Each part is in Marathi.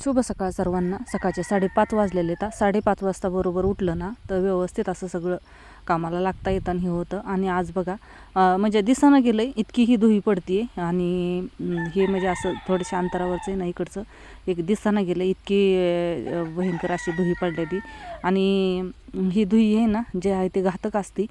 शुभ सकाळ सर्वांना. सकाळचे साडेपाच वाजलेले तर साडेपाच वाजता बरोबर उठलं ना तर व्यवस्थित असं सगळं कामाला लागता येतं आणि हे होतं. आणि आज बघा म्हणजे दिसानं गेलं आहे इतकी ही धुई पडते आणि हे म्हणजे असं थोडंशा अंतरावरचं आहे ना इकडचं. एक दिसानं गेलं इतकी भयंकर अशी धुई पडलेली. आणि ही धुई आहे ना जे आहे ते घातक असती.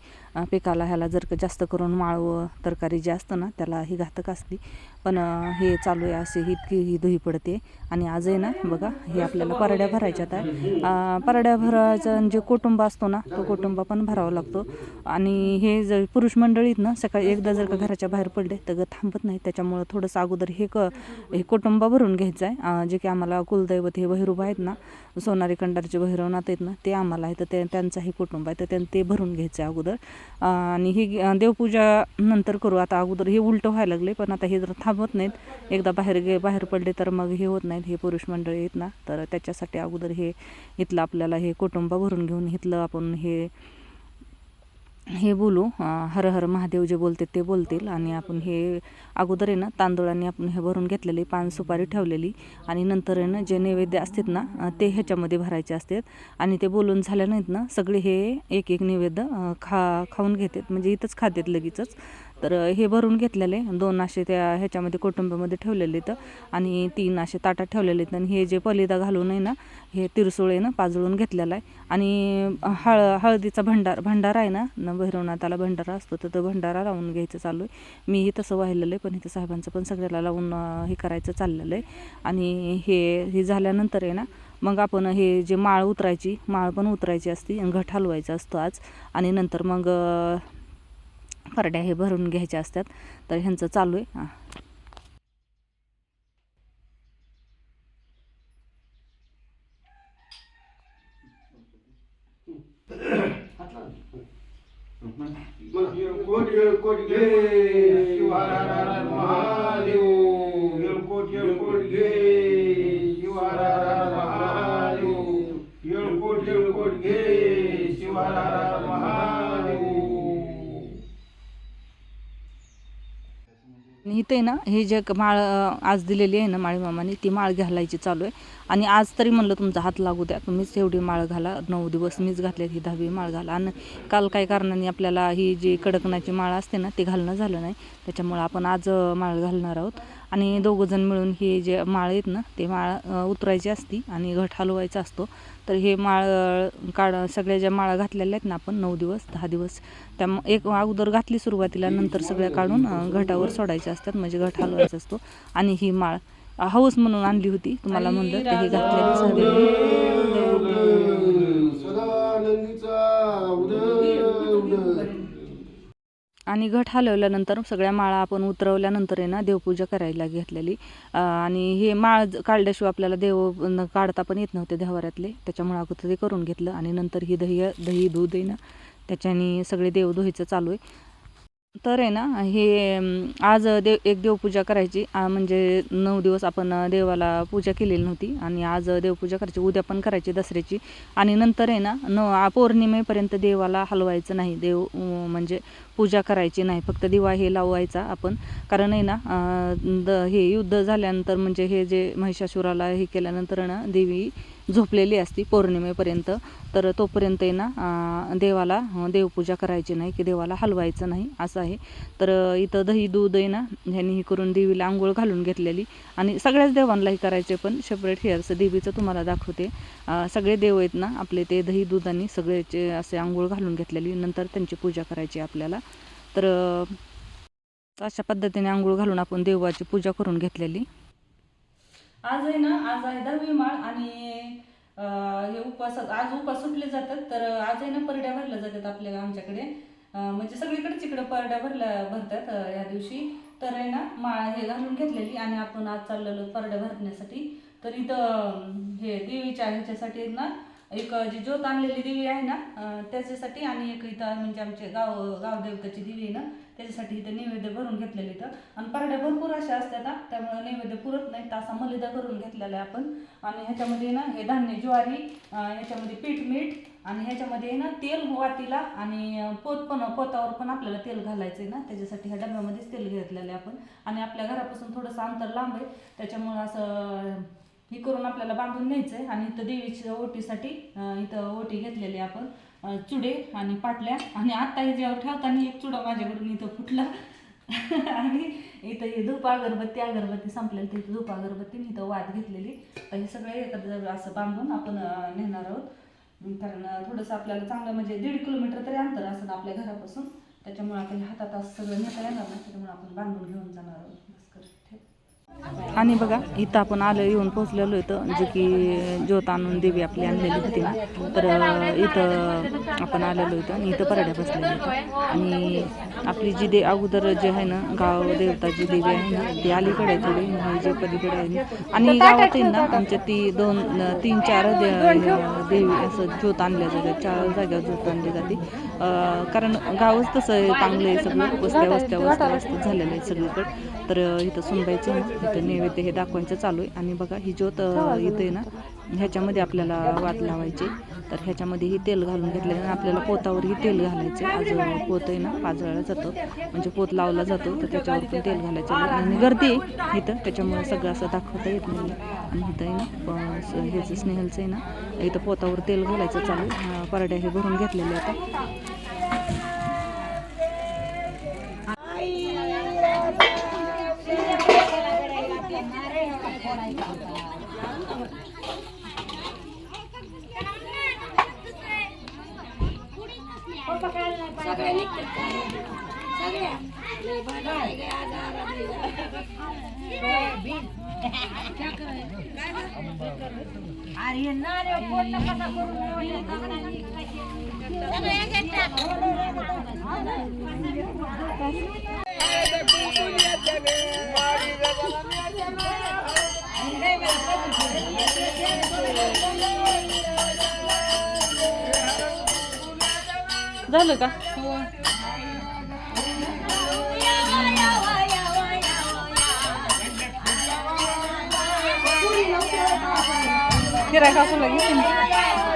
पिकाला ह्याला जर का जास्त करून माळवं तरकारी जे असतं ना त्याला ही घातक असती. पण हे चालू आहे असे ही इतकी ही धुई पडते. आणि आज आहे ना बघा हे आपल्याला परड्या भरायच्यात आहे. परड्या भरायचं जे कुटुंब असतो ना तो कुटुंब पण भरावं लागतो. आणि हे जर पुरुष मंडळीत ना सकाळी एकदा जर का घराच्या बाहेर पडले तर ग थांबत नाही. त्याच्यामुळं थोडंसं अगोदर हे क हे कुटुंब भरून घ्यायचं आहे जे की आम्हाला कुलदैवत हे बहिरूबा आहेत ना सोनारी कंडारचे भैरवनाथ आहेत ना ते आम्हाला आहे. तर ते त्यांचं हे कुटुंब आहे. तर त्यां ते भरून घ्यायचं आहे अगोदर आणि ही देवपूजा नंतर करू. आता अगोदर हे उलटं व्हायला लागले पण आता हे जर थांबत नाहीत एकदा बाहेर गे बाहेर पडले तर मग हे होत नाहीत. हे पुरुष मंडळी आहेत ना तर त्याच्यासाठी अगोदर हे इथलं आपल्याला हे कुटुंब भरून घेऊन इथलं आपण हे हे बोलू हर हर महादेव जे बोलते ते बोलतील आणि आपण हे अगोदर आहे ना तांदूळाने आपण हे भरून घेतलेली पान सुपारी ठेवलेली आणि नंतर आहे ना जे नैवेद्य असतात ना ते ह्याच्यामध्ये भरायचे असतात. आणि ते बोलून झाल्या नाहीत ना सगळे हे एक एक नैवेद्य खा खाऊन घेतात. म्हणजे इथंच खातात लगेचच. तर हे भरून घेतलेले. दोन असे त्या ह्याच्यामध्ये कुटुंबामध्ये ठेवलेले आहेत आणि तीन असे ताटात ठेवलेले आहेत आणि हे जे पलिदा घालून आहे ना हे तिरसुळेनं पाजळून घेतलेलं आहे. आणि हळ हळदीचा भंडार भंडारा आहे ना न भैरवनाथाला भंडारा असतो तर तो भंडारा लावून घ्यायचं चालू आहे. मीही तसं वाहिलेलं आहे पण इथं साहेबांचं पण सगळ्याला लावून हे करायचं चाललेलं आहे. आणि हे हे झाल्यानंतर आहे ना मग आपण हे जे माळ उतरायची माळ पण उतरायची असती आणि घट हलवायचा असतो आज. आणि नंतर मग अं, परड्या हे भरून घ्यायच्या असतात तर ह्यांचं चालू आहे हां घे शिवारार महादेव आहे ना हे जे क- माळ आज दिलेली आहे ना माळी मामाने ती माळ घालायची चालू आहे. आणि आज तरी म्हणलं तुमचा हात लागू द्या तुम्हीच एवढी माळ घाला नऊ दिवस मीच घातली ही दहावी माळ घाला. आणि काल काही कारणाने आपल्याला ही जी कडकनाची माळ असते ना ती घालणं झालं नाही. त्याच्यामुळं आपण आज माळ घालणार आहोत. आणि दोघंजण मिळून हे जे माळ आहेत ना ते माळ उतरायची असती आणि घट हलवायचा असतो. तर हे माळ काढ सगळ्या ज्या माळा घातलेल्या आहेत ना आपण नऊ दिवस दहा दिवस त्या एक अगोदर घातली सुरुवातीला नंतर सगळ्या काढून घटावर सोडायच्या असतात म्हणजे घट हलवायचा असतो. आणि ही माळ हौस म्हणून आणली होती तुम्हाला म्हणलं तर ही घातलेली सहदेवी सदानंदीचा उदय उदय आणि घट हलवल्यानंतर सगळ्या माळा आपण उतरवल्यानंतर आहे ना देवपूजा करायला घेतलेली. आणि हे माळ काढल्याशिवाय आपल्याला देव न- काढता पण येत नव्हते देवाऱ्यातले. त्याच्यामुळे अगोदर ते करून घेतलं आणि नंतर ही दही दही दूध आहे ना त्याच्याने सगळे देव धुवायचं चालू आहे. तर आहे ना हे आज देव एक देवपूजा करायची. म्हणजे नऊ दिवस आपण देवाला पूजा केलेली नव्हती. आणि आज देवपूजा करायची. उद्या पण करायची दसऱ्याची. आणि नंतर आहे ना न पौर्णिमेपर्यंत देवाला हलवायचं नाही. देव म्हणजे पूजा करायची नाही. फक्त दिवा हे लावायचा आपण. कारण आहे ना द हे युद्ध झाल्यानंतर म्हणजे हे जे महिषासुराला हे केल्यानंतर ना देवी झोपलेली असती पौर्णिमेपर्यंत. तर तोपर्यंत आहे ना देवाला देवपूजा करायची नाही की देवाला हलवायचं नाही असं आहे. तर इथं दही दूध आहे ना ह्यांनी ही करून देवीला आंघोळ घालून घेतलेली. आणि सगळ्याच देवांलाही करायचे पण सेपरेट हेअर्स देवीचं तुम्हाला दाखवते. सगळे देव आहेत ना आपले ते दही दुधाने सगळ्याचे असे आंघोळ घालून घेतलेली. नंतर त्यांची पूजा करायची आपल्याला. तर अशा पद्धतीने आंघोळ घालून आपण देवाची पूजा करून घेतलेली. आज आहे ना आज आहे दहावी माळ आणि हे उपवास आज उपवास सुटले जातात तर आज आहे ना परड्या भरल्या जातात आपल्या आमच्याकडे. म्हणजे सगळीकडे तिकडं परड्या भरल्या भरतात या दिवशी. तर आहे ना माळ हे घालून घेतलेली आणि आपण आज चाललेलो परड्या भरण्यासाठी. तर इथं हे देवीच्या ह्याच्यासाठी ना एक जी ज्योत आणलेली देवी आहे ना त्याच्यासाठी आणि एक इथं म्हणजे आमचे गाव गावदेवताची देवी आहे ना त्याच्यासाठी इथं नैवेद्य भरून घेतलेलं इथं. आणि पारड्या भरपूर अशा असतात त्यामुळे नैवेद्य पुरत नाही तर असा मलिदा करून घेतलेला आहे आपण. आणि ह्याच्यामध्ये ना हे धान्य ज्वारी ह्याच्यामध्ये पीठ मीठ आणि ह्याच्यामध्ये ना तेल वाटीला आणि पोत पण पोतावर पण आपल्याला तेल घालायचं आहे ना. त्याच्यासाठी ह्या डब्यामध्येच तेल घेतलेलं आहे आपण. आणि आपल्या घरापासून थोडंसं अंतर लांब आहे. त्याच्यामुळं असं हे करून आपल्याला बांधून न्यायचं आहे आणि इथं देवीच्या ओटीसाठी इथं ओटी घेतलेली आहे आपण. चुडे आणि पाटल्या. आणि आत्ता हे जेव्हा ठेवताना एक चुडा माझ्याकडून इथं फुटला. आणि इथं हे धूप अगरबत्ती अगरबत्ती संपलेली. तिथं धूप अगरबत्ती इथं वाद घेतलेली. तर हे सगळे एकत्र असं बांधून आपण नेणार आहोत. कारण थोडंसं आपल्याला चांगलं म्हणजे दीड किलोमीटर तरी अंतर असतं आपल्या घरापासून. त्याच्यामुळे आपल्या हातात असं सगळं नेता येणार नाही. त्याच्यामुळे आपण बांधून घेऊन जाणार आहोत. आणि बघा इथं आपण आलो येऊन पोहोचलेलो इथं. जे की ज्योत आणून देवी आपली आणलेली होती ना तर इथं आपण आलेलो इथं आणि इथं पराड्या बसलेल्या होत्या आणि आपली जी दे अगोदर जे आहे ना गाव देवता जी देवी आहे ना ती अलीकडे आहे थोडी म्हणजे जे पलीकडे आहे आणि गावात ना आमच्या ती दोन तीन चार दे- देवी असं ज्योत आणल्या जातात चार जाग्यावर ज्योत आणली जाते. कारण गावच तसं आहे चांगलं आहे सगळं वस्त्या वस्त्या वस्त्या वस्त्या झालेलं आहे सगळीकडे. तर इथं सुनबायचं ना इथं नैवेद्य हे दाखवायचं चालू आहे. आणि बघा ही ज्योत अं, आहे ना ह्याच्यामध्ये आपल्याला वात लावायची. तर ह्याच्यामध्येही तेल घालून घेतलं आणि आपल्याला पोतावरही तेल घालायचे आज पोत आहे ना पाजळला जातो. म्हणजे पोत लावला जातो तर त्याच्यावर पण तेल घालायचं आणि गर्दी आहे इथं त्याच्यामुळे सगळं असं दाखवता येत नाही आणि इथं आहे ना ह्याचं स्नेहलचं आहे ना इथं पोतावर तेल घालायचं चालू आहे. परड्या हे भरून घेतलेले आता सगळे अरे ना रे फोन कसा करून झालं का? गिरायक असं लागेल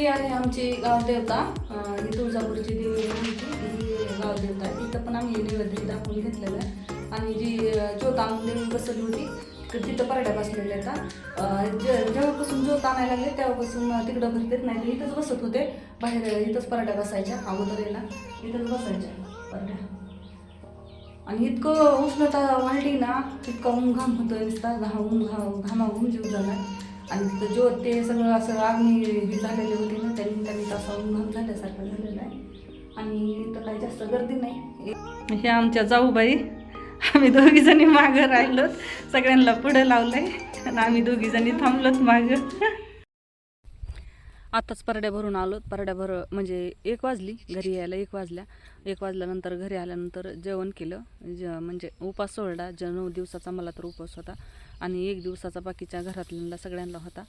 ही आहे आमची गावदेवता ही तुळजापूरची देवी आमची. ही गावदेवता आहे. तिथं पण आम्ही नैवेद्य दाखवून घेतलेलं आहे. आणि जी अं, आणून देवी बसवली होती तिकडे तिथं परड्या बसलेल्या आहेत जे- जेव्हापासून ज्योत आणायला लागले तेव्हापासून तिकडं भरतेच नाही तर इथंच बसत होते. बाहेर इथंच परड्या बसायच्या अगोदर इथंच बसायच्या परड्या. आणि इतकं उष्णता वाढली ना इतका ऊन घाम होतं नुसता घाम घाम घामाघूम जीव झाला आणि तिथं ज्योत ते सगळं असं आग्नी हे झालेले होते ना त्या निमित्ताने ऊन घाम झाल्यासारखं झालेलं आहे. आणि इथं काही जास्त गर्दी नाही. हे आमच्या जाऊबाई आम्ही दोघी जणी मागं राहिलो सगळ्यांना पुढं लावलंय आणि आम्ही दोघी जणी थांबलोत मागं. आताच परड्या भरून आलो. परड्या भर म्हणजे एक वाजली घरी यायला एक वाजल्या. एक वाजल्यानंतर घरी आल्यानंतर जेवण केलं. ज म्हणजे उपास सोडला. ज नऊ दिवसाचा मला तर उपवास होता. आणि एक दिवसाचा बाकीच्या घरातल्या सगळ्यांना होता.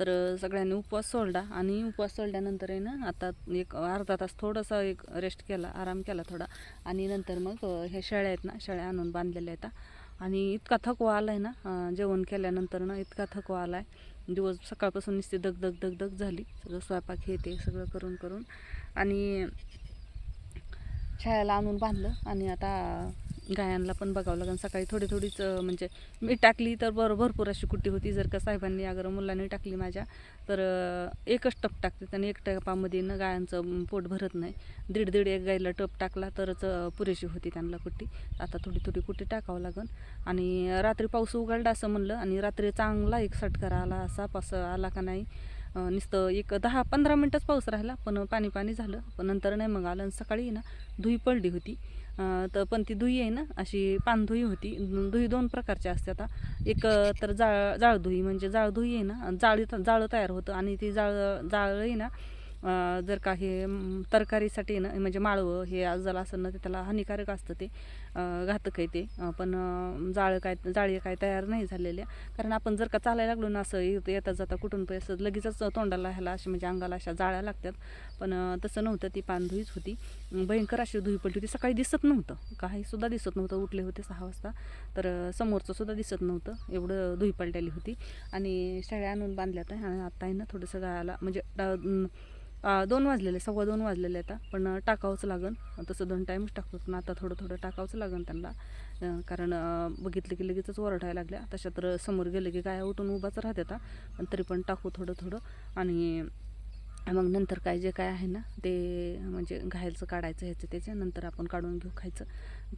तर सगळ्यांनी उपवास सोडला आणि उपवास सोडल्यानंतर आहे ना आता एक अर्धा तास थोडासा एक रेस्ट केला आराम केला थोडा. आणि नंतर मग हे ह्या शेळ्या आहेत ना शेळ्या आणून बांधलेल्या आहेत. आणि इतका थकवा आला आहे ना जेवण केल्यानंतर ना इतका थकवा आला आहे दिवस सकाळपासून नुसती दग दग दग दग झाली. सगळं स्वयंपाक हे ते सगळं करून करून. आणि शाळेला आणून बांधलं. आणि आता गायांना पण बघावं लागेल. सकाळी थोडी थोडीच म्हणजे मी टाकली तर बरं भरपूर अशी कुट्टी होती. जर का साहेबांनी अगर मुलांनी टाकली माझ्या तर एकच टप टाकते आणि एक टपामध्ये ना गायांचं पोट भरत नाही. दीड दीड एक गाईला टप टाकला तरच पुरेशी होती त्यांना कुट्टी. आता थोडी थोडी कुट्टी टाकावं लागेल. आणि रात्री पाऊस उघडला असं म्हणलं आणि रात्री चांगला एक सटकारा आला असा पास आला का नाही नुसतं एक दहा पंधरा मिनटंच पाऊस राहिला. पण पाणी पाणी झालं. पण नंतर नाही मग आलं आणि सकाळी ना धुई पडली होती. तर पण ती दुई आहे ना अशी पानधुई होती. दुई दोन प्रकारच्या असते आता. एक तर जाळ जाळधुई म्हणजे जाळधुई आहे ना जाळी जाळं तयार होतं आणि ती जाळ जाळं आहे ना जर का हे तरकारीसाठी ना म्हणजे माळवं हे आज असं ना ते त्याला हानिकारक असतं ते. घातक आहे ते. पण जाळं काय जाळी काय तयार नाही झालेल्या. कारण आपण जर का चालायला लागलो ना असं येत- येता जाता कुठून पण असं लगेचच तोंडाला ह्याला अशी म्हणजे अंगाला अशा जाळ्या लागतात. पण तसं नव्हतं. ती पानधुईच होती. भयंकर अशी धुई पडली होती. सकाळी दिसत नव्हतं. काहीसुद्धा दिसत नव्हतं. उठले होते सहा वाजता. तर समोरचंसुद्धा दिसत नव्हतं. एवढं धुई पडलेली होती. आणि शेळ्या आणून बांधल्या आणि आत्ता आहे ना थोडंसं गायला म्हणजे दोन वाजलेले सव्वा दोन वाजलेले आता. पण टाकावंच लागन. तसं दोन टाईमच टाकतो. पण आता थोडं थोडं टाकावंच लागन त्यांना. कारण बघितलं की लगेचच ओरडायला लागल्या. तशा तर समोर गेलं की गाया उठून उभाच राहते आता पण तरी पण टाकू थोडं थोडं. आणि मग नंतर काय जे काय आहे ना ते म्हणजे घायचं काढायचं ह्याचं त्याचं नंतर आपण काढून घेऊ खायचं.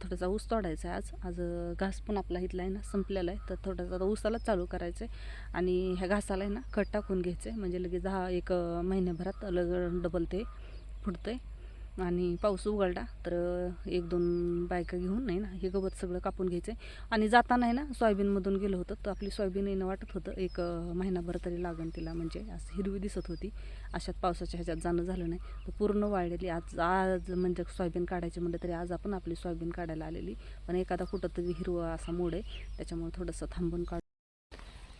थोडासा ऊस तोडायचा आहे आज. आज घास पण आपला इथला आहे ना संपलेला आहे. तर थोडासा आता ऊसालाच चालू करायचं आहे आणि ह्या घासाला आहे ना खट टाकून घ्यायचं आहे म्हणजे लगेच दहा एक महिन्याभरात लग डबल ते फुटतं आहे आणि पाऊस उघडला तर एक दोन बायका घेऊन नाही ना हे गवत सगळं कापून घ्यायचं आहे आणि जाताना आहे ना सोयाबीनमधून गेलो होतं तर आपली सोयाबीन येणं वाटत होतं एक महिनाभर तरी लागन तिला म्हणजे असं हिरवी दिसत होती. अशात पावसाच्या ह्याच्यात जाणं झालं नाही. तर पूर्ण वाळलेली आज आज म्हणजे सोयाबीन काढायची म्हणलं तरी आज आपण आपली सोयाबीन काढायला आलेली. पण एखादा कुठं तरी हिरवा असा मोड आहे त्याच्यामुळे थोडंसं थांबून काढ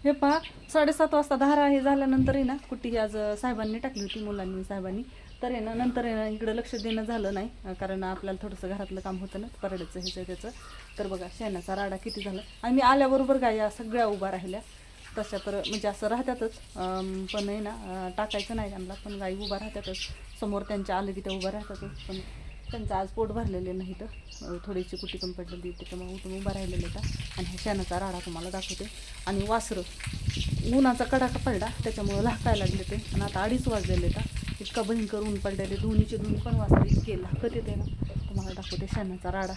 हे पहा साडेसात वाजता धारा हे झाल्यानंतरही ना कुट्टी आज साहेबांनी टाकली होती मुलांनी साहेबांनी. तर आहे ना नंतर आहे ना इकडं लक्ष देणं झालं नाही. कारण आपल्याला थोडंसं घरातलं काम होतं ना परड्याचं ह्याचं त्याचं. तर बघा शेणाचा राडा किती झाला. आणि मी आल्याबरोबर गाया सगळ्या उभा राहिल्या. तशा तर म्हणजे असं राहतातच. पण आहे ना टाकायचं नाही त्यांना पण गाई उभा राहतातच. समोर त्यांच्या आलं की त्या उभा राहतातच. पण त्यांचं आज पोट भरलेले नाही तर थोडीशी कुटी कमी पडलेली त्याच्यामुळे उठून उभा राहिलेले का आणि ह्या शेणाचा राडा तुम्हाला दाखवते. आणि वासरं. उन्हाचा कडाका पडला त्याच्यामुळं लाकायला लागले ते. आणि आता अडीच वाजलेले का इतका भयंकर ऊन पडलेले. दोन्हीचे दोन्ही पण वाचले इतके लाकत येते ना? तुम्हाला दाखवते शेणाचा राडा.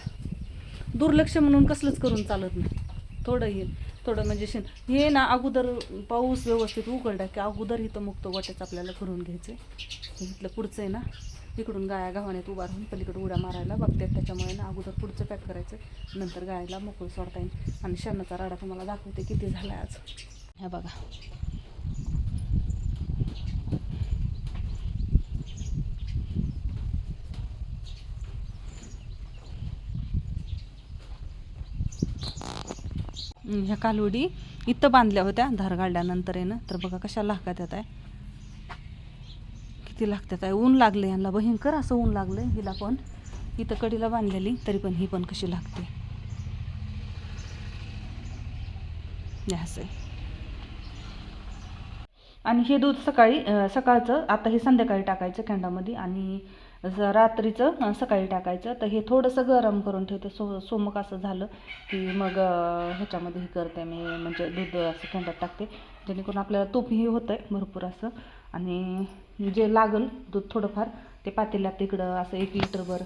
दुर्लक्ष म्हणून कसलंच करून चालत नाही. थोडं येईल थोडं म्हणजे शेण. हे ना अगोदर पाऊस व्यवस्थित उकळला की अगोदर इथं मुक्त गोट्याचं आपल्याला करून घ्यायचं आहे इथलं पुढचं आहे ना इकडून गाया गव्हाण्यात उभा राहून पलीकडे उड्या मारायला बघतात. त्याच्यामुळे ना अगोदर पुढचं पॅक करायचं नंतर गायला मोकळं सोडता येईल. आणि शेणाचा राडा तुम्हाला दाखवते किती झाला आज. ह्या बघा. ह्या कालवडी इथं बांधल्या होत्या. धार काढल्यानंतर आहे ना तर बघा कशा लागतात येत आहे. किती लागतात आहे. ऊन लागले यांना. भयंकर असं ऊन लागलं हिला पण. इथं कडीला बांधलेली. तरी पण ही पण कशी लागते. आहे. आणि हे दूध सकाळी सकाळचं आता हे संध्याकाळी टाकायचं खंडामध्ये. आणि ज- रात्रीचं सकाळी टाकायचं. तर हे थोडंसं गरम करून ठेवते. सो सोमक असं झालं की मग ह्याच्यामध्ये हे करते मी. म्हणजे दूध असं थंडात टाकते. जेणेकरून आपल्याला तूपही होतं आहे भरपूर असं. आणि जे लागल दूध थोडंफार ते पातेल्यात तिकडं असं एक लिटरभर.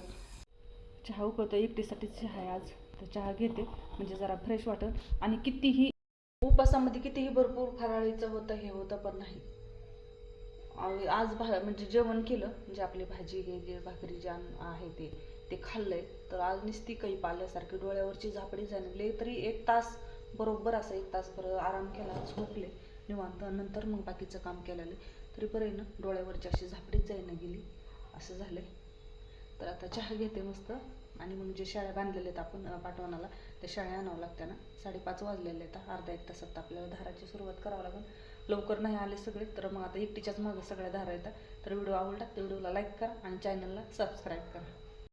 चहा उकळतो एकटीसाठी चहा आहे आज. तर चहा घेते. म्हणजे जरा फ्रेश वाटत आणि कितीही उपासामध्ये कितीही भरपूर फराळीचं होतं हे होतं पण नाही. आज भा म्हणजे जेवण केलं म्हणजे आपली भाजी हे जे भाकरी जे आहे ते ते खाल्लंय. तर आज नुसती काही पाल्यासारखी डोळ्यावरची झापडी जाणवली तरी एक तास बरोबर असं एक तास बरं आराम केला झोपले. निवांत. नंतर मग बाकीचं काम केलेलं तरी बरं ना डोळ्यावरची अशी झापडीच जाईना गेली. असं झालंय. तर आता चहा घेते मस्त. आणि मग जे शाळ्या बांधलेल्या आहेत आपण पाठवणाला त्या शाळ्या आणावं लागत्या ना. साडेपाच वाजलेले आहेत. अर्धा एक तासात आपल्याला धाराची सुरुवात करावं लागेल. लवकर नाही आले सगळे तर मग आता एकटीच्याच मागं सगळ्या धारा येतात. तर व्हिडिओ आवडला तर व्हिडिओला लाईक करा आणि चॅनलला सबस्क्राईब करा.